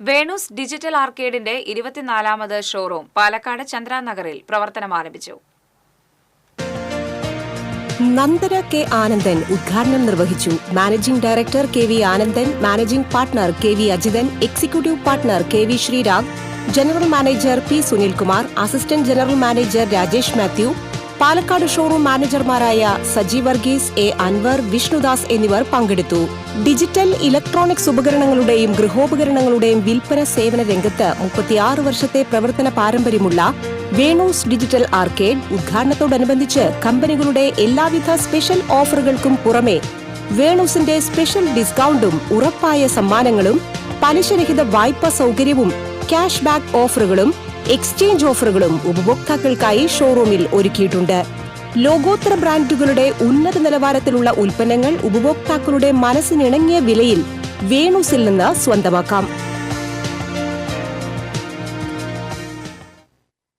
Venu's digital ആർക്കേഡിന്റെ ഇരുപത്തിനാലാമത് showroom Palakkad ചന്ദ്രാനഗറിൽ പ്രവർത്തനം ആരംഭിച്ചു. നന്ദന കെ ആനന്ദൻ ഉദ്ഘാടനം നിർവഹിച്ചു. Managing director K V Anandan managing partner K V Ajithan executive partner K V Sreerag general manager P Sunilkumar assistant general manager Rajesh Mathew Palakkad showroom മാനേജർമാരായ Saji Varghese A Anwar Vishnudas എന്നിവർ പങ്കെടുത്തു. Digital electronics ഉപകരണങ്ങളുടെയും ഗൃഹോപകരണങ്ങളുടെയും വിൽപ്പന സേവന രംഗത്ത് മുപ്പത്തിയാറ് വർഷത്തെ പ്രവർത്തന പാരമ്പര്യമുള്ള വേണൂസ് ഡിജിറ്റൽ ആർക്കേഡ് ഉദ്ഘാടനത്തോടനുബന്ധിച്ച് കമ്പനികളുടെ എല്ലാവിധ സ്പെഷ്യൽ ഓഫറുകൾക്കും പുറമെ വേണൂസിന്റെ സ്പെഷ്യൽ ഡിസ്കൗണ്ടും ഉറപ്പായ സമ്മാനങ്ങളും പലിശരഹിത വായ്പാ സൗകര്യവും ക്യാഷ് ബാക്ക് ഓഫറുകളും എക്സ്ചേഞ്ച് ഓഫറുകളും ഉപഭോക്താക്കൾക്കായി ഷോറൂമിൽ ഒരുക്കിയിട്ടുണ്ട്. ലോകോത്തര ബ്രാൻഡുകളുടെ ഉന്നത നിലവാരത്തിലുള്ള ഉൽപ്പന്നങ്ങൾ ഉപഭോക്താക്കളുടെ മനസ്സിനിണങ്ങിയ വിലയിൽ വേണൂസിൽ നിന്ന് സ്വന്തമാക്കാം.